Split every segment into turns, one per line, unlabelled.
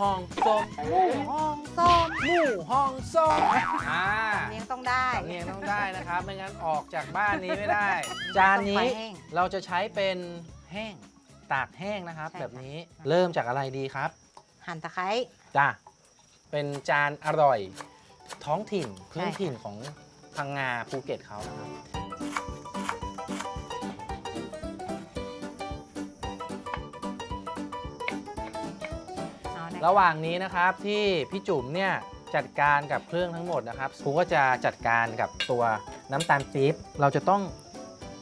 ห้องส้ม
หมูห้องส้ม
หมูห้องส้มอ่า
เลี้ยงต้องได้
สำเนียงต้องได้นะครับ ไม่งั้นออกจากบ้านนี้ไม่ได้ จาน
ต้
นี้
องไปแห้ง
เราจะใช้เป็นแห้งตากแห้งนะครับ
ใช่ค่ะ
แบบนี้เริ่มจากอะไรดีครับ
หั่นตะไคร้
จ้าเป็นจานอร่อยท้องถิ่นพื้น
ใช่ค่ะ
ถิ่นของพังงาภูเก็ตเขานะครับ ระหว่างนี้นะครับที่พี่จุ๋มเนี่ยจัดการกับเครื่องทั้งหมดนะครับครูก็จะจัดการกับตัวน้ำตาลปี๊บเราจะต้อง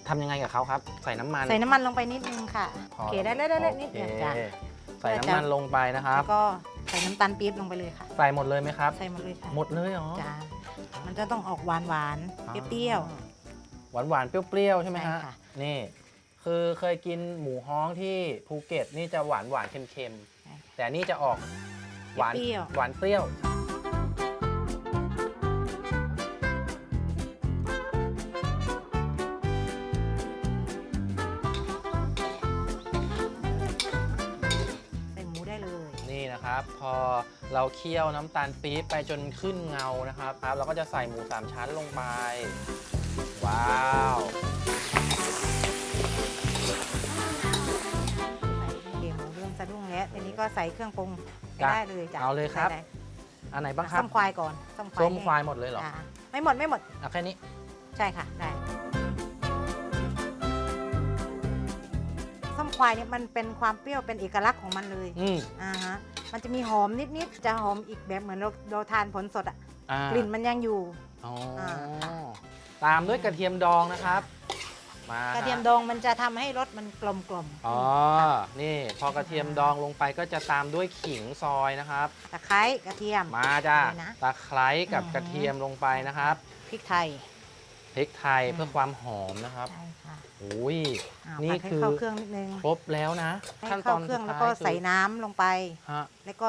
ทำยังไงกับเขาครับ ใส่น้ำมัน
ใส่น้ำมันลงไปนิดนึงค่ะ
พอ
โอเคได้ได้ได้ได้
โอ
นิด
เค
เดียวจ้ะ
ใส่น้ำมันลงไปนะครับ
แล้วก็ใส่น้ำตาลปี๊บลงไปเลยค่ะ
ใส่หมดเลยไหมครับ
ใส่หมดเลยค่ะ
หมดเลยเหรอ
จ้ามันจะต้องออกหวานหวานๆเปรี้ยว
หวานหวานๆเปรี้ยวๆใช่ไหมฮะ
ใช่ค่ะ
นี่ คือเคยกินหมูฮ้องที่ภูเก็ตนี่จะหวานหวานๆเค็ม
ๆใช่
ๆ แต่นี่จะออกหวาน
เปรี้ยว
หวานเปรี้ยว
ใส่หมูได้เลย
นี่นะครับ พอเราเคี่ยวน้ำตาลปี๊บไปจนขึ้นเงานะครับครับ เราก็จะใส่หมูสามชั้นลงไป ว้า
ทีนี้ก็ใส่เครื่องปรุงไป
จ้ะ
ได้เลยจ้ะ
เอาเลยครับ
ได้
อันไหน
ๆ
บ้างครับ
ส้มควายก่อนส้มควาย
ส้ม
แห้ง
ควายหมดเลยเหรอ
จ้ะไม่หมดไม่หมด
เอาแค่นี้
ใช่ค่ะได้ส้มควายเนี่ยมันเป็นความเปรี้ยวเป็นเอกลักษณ์ของมันเลย
อืม
อ่าฮะมันจะมีหอมนิดๆจะหอมอีกแบบเหมือนเราเราทานผลสดอะ
อ่าก
ลิ่นมันยังอยู่
อ๋อ
อ่า
ตามด้วยกระเทียมดองนะครับ มาก
ระเทียมดองมันจะทำให้รสมันกลมกลมๆ
อ๋อ นี่พอกระเทียมดองลงไปก็จะตามด้วยขิงซอยนะครับ
ตะไคร้กระเทียม
มาจ้า
เลยนะ
ตะไคร้กับ
อือหือ
กระเทียมลงไปนะครับ
พริกไทย
พริกไทย
อืม
เพื่อความหอมนะครับ
ใช่ค่ะ
โอ้ย
อ่า
นี่
ผัดให้
คือ
เข้าเครื่องนิดนึง
ครบแล้วนะ
ให้
ขั้นต
เข้า
อน
เครื่อง
สุด
แล้ว
ท้าย
ก็ใส่
คือ
น้ำลงไป
ฮะ
แล้วก็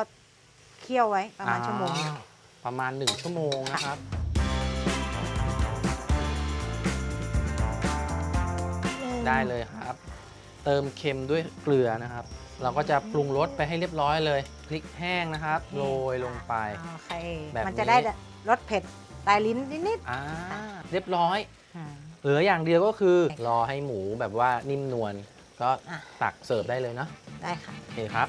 เคี่ยวไว้ประมาณชั่วโมง
อ่าประมาณ 1 ชั่วโมงนะครับ ได้เลยครับ เติมเค็มด้วยเกลือนะครับ เราก็จะปรุงรสไปให้เรียบร้อยเลยพริกแห้งนะครับโรยลงไปแบบ
มันจะได้รสเผ็ดปลายลิ้นนิด
อ่าเรียบร้อยเหลืออย่างเดียวก็คือรอให้หมูแบบว่านิ่มนวลก็ตักเสิร์ฟได้เลยเนาะ
ได้ค่ะ
โอเคครับ